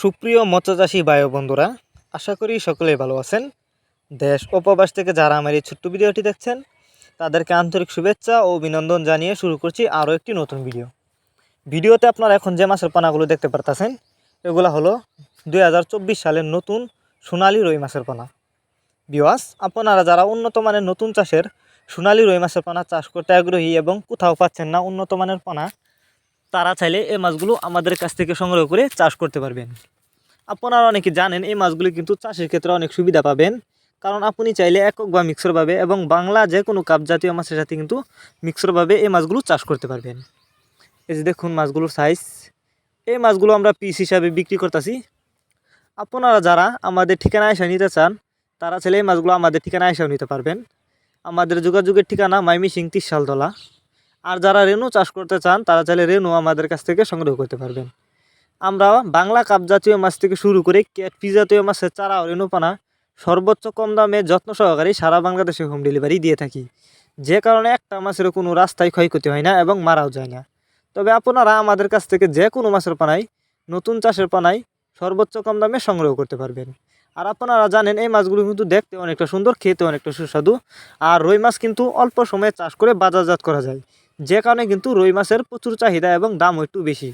সুপ্রিয় মৎস্যচাষী বায়ু বন্ধুরা, আশা করি সকলেই ভালো আছেন। দেশ ও প্রবাস থেকে যারা আমার এই ছোট্ট ভিডিওটি দেখছেন, তাদেরকে আন্তরিক শুভেচ্ছা ও অভিনন্দন জানিয়ে শুরু করছি আরও একটি নতুন ভিডিও। ভিডিওতে আপনারা এখন যে মাছের পানাগুলো দেখতে পারতেছেন, এগুলো হলো দু হাজার চব্বিশ সালের নতুন সোনালী রই মাছের পানা। বিওয়াস আপনারা যারা উন্নত মানের নতুন চাষের সোনালী রই মাছের পানা চাষ করতে আগ্রহী এবং কোথাও পাচ্ছেন না উন্নত মানের পানা তারা চাইলে এই মাছগুলো আমাদের কাছ থেকে সংগ্রহ করে চাষ করতে পারবেন। আপনারা অনেকে জানেন এই মাছগুলি কিন্তু চাষের ক্ষেত্রে অনেক সুবিধা পাবেন। কারণ আপনি চাইলে একক বা মিক্সরভাবে এবং বাংলা যে কোনো কাপ জাতীয় মাছের সাথে কিন্তু মিক্সরভাবে এই মাছগুলো চাষ করতে পারবেন। এই যে দেখুন মাছগুলোর সাইজ এই মাছগুলো আমরা পিস হিসাবে বিক্রি করতেছি। আপনারা যারা আমাদের ঠিকানা এসে নিতে চান, তারা চাইলে এই মাছগুলো আমাদের ঠিকানা এসেও নিতে পারবেন। আমাদের যোগাযোগের ঠিকানা মাইমি সিং তিরশালতলা আর যারা রেনু চাষ করতে চান, তারা চাইলে রেনু আমাদের কাছ থেকে সংগ্রহ করতে পারবেন। আমরা বাংলা কাপ জাতীয় মাছ থেকে শুরু করে ক্যাটফি জাতীয় মাছের চারা ও রেনু পানা সর্বোচ্চ কম দামে যত্ন সহকারে সারা বাংলাদেশে হোম ডেলিভারি দিয়ে থাকি। যে কারণে একটা মাছের কোনো রাস্তায় ক্ষয়ক্ষতি হয় না এবং মারাও যায় না। তবে আপনারা আমাদের কাছ থেকে যে কোনো মাছের পানাই নতুন চাষের পানাই সর্বোচ্চ কম দামে সংগ্রহ করতে পারবেন। আর আপনারা জানেন, এই মাছগুলো কিন্তু দেখতে অনেকটা সুন্দর, খেতে অনেকটা সুস্বাদু। আর রুই মাছ কিন্তু অল্প সময়ে চাষ করে বাজারজাত করা যায়। যে কারণে কিন্তু রুই মাছের প্রচুর চাহিদা এবং দাম একটু বেশি।